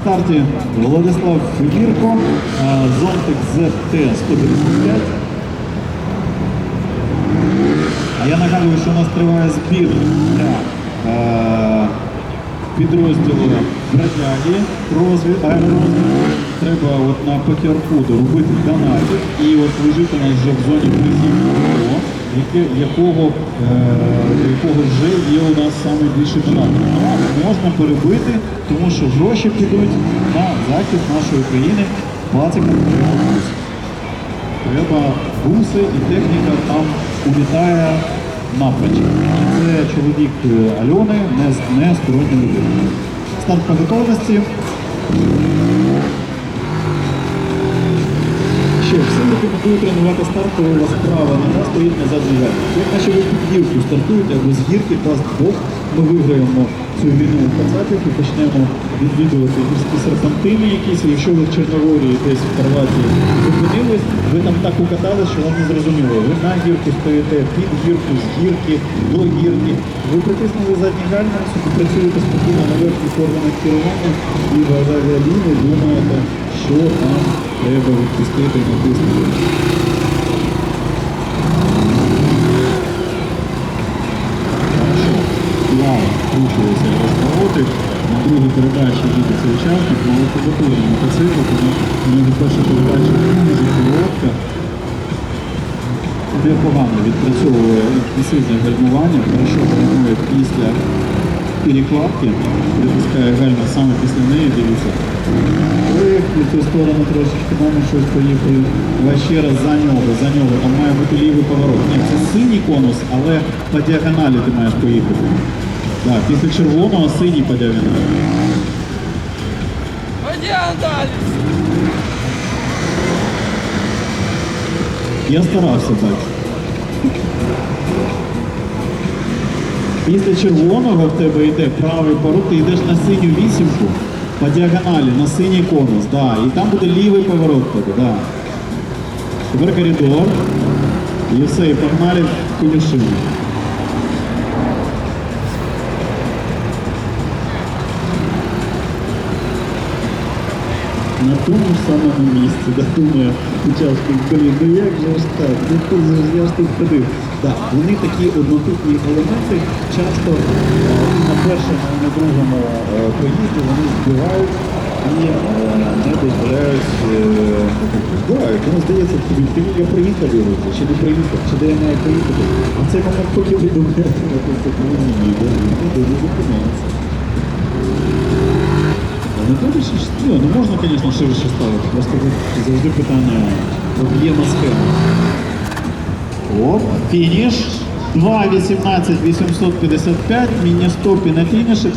старті Владислав Федірко, е, Зонтик ZT-155. А я нагадую, що у нас триває збір для е, підрозділу бродяги розвід, аеророзвідки. Треба от на пекерфуду робити донатів і от лежить у нас вже в зоні призів якого, е, якого вже є у нас донатів. Ну, можна перебити, тому що гроші підуть на захист нашої країни пацикам треба буси. І техніка там улітає напроч. Це чоловік е, Альони, не, стороння людина. Старт по Що, тренувати старт, коли у вас права нога стоїть назад зігати. Як наче ви під гірку стартуєте або з гірки, дасть Бог, ми виграємо цю війну в Кацапів і почнемо відвідувати гірські серпантини якісь. Якщо ви в Чорногорії десь в Хорватії зупинились, ви там так укатали, що вам не зрозуміло. Ви на гірку стоїте, під гірку, з гірки, до гірки. Ви притиснули задні гальма, працюєте спокійно на верхніх органах керування і в авіаліні думаєте, що там треба відпустити і натиснути. Плавно вкручується розвороти. На другій передачі їде цей учасник, але підготовлено мотоцикл, тому у нього перша передача дуже коротка. Непогано відпрацьовує інтенсивне гальмування, хорошо гальмує після перекладки, притискає гальма саме після неї, дивіться. В цю сторону трошечки мами щось поїхали. Ще раз за нього, за нього. Там має бути лівий поворот. Ні, це синій конус, але по діагоналі ти маєш поїхати. Так, після червоного синій по діагоналі. Я старався так. Після червоного в тебе йде правий поворот, ти йдеш на синю вісімку по діагоналі, на синій конус, да. І там буде лівий поворот тебе, да. Тепер коридор. І все, і погнали в конюшину. На тому самому місці, да, думаю, учасник, блін, ну як же ж так, ну ти ж я ж тут ходив. Да, вони такі однотипні елементи часто е, на першому і на другому е, поїзді вони збивають і е, не дозволяють збивають. Тому здається, тобі, я приїхав чи не приїхав, чи де я маю приїхати. А цей момент потім думаєте, що це повинні, де не зупинятися. Не дуже ж ну, ну можна, звісно, ширше ставити. Просто тут завжди питання об'єму схеми. Оп, фініш. 2.18 855, міні-стопі на фініші,